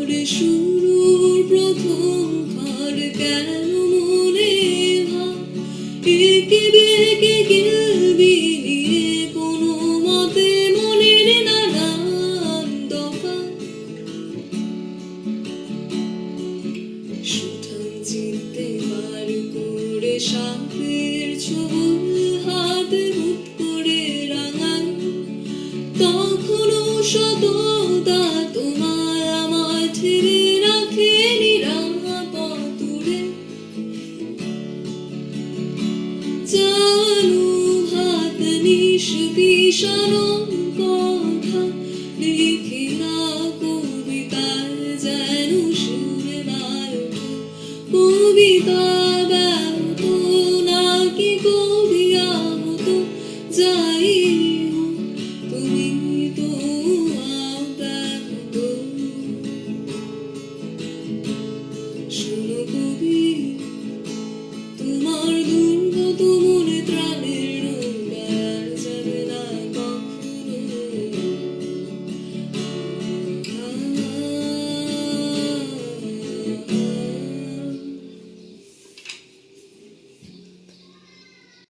ঘরে শুরুর প্রথম কেন মনে একে বেঁকে গেলবি কোনো মতে মনের নানান দফা। সুঠাম চিনতে করে সাপের ছবল হাতে মুঠ করে রাঙান তখনও সততা বিষানো কথা লিখি না কবিতায় যেন সুরে নায়ক কবিতা ব্যর্থ নাকি কবি আহত? যাই তুমি তো অব্যাহত শোনো কবি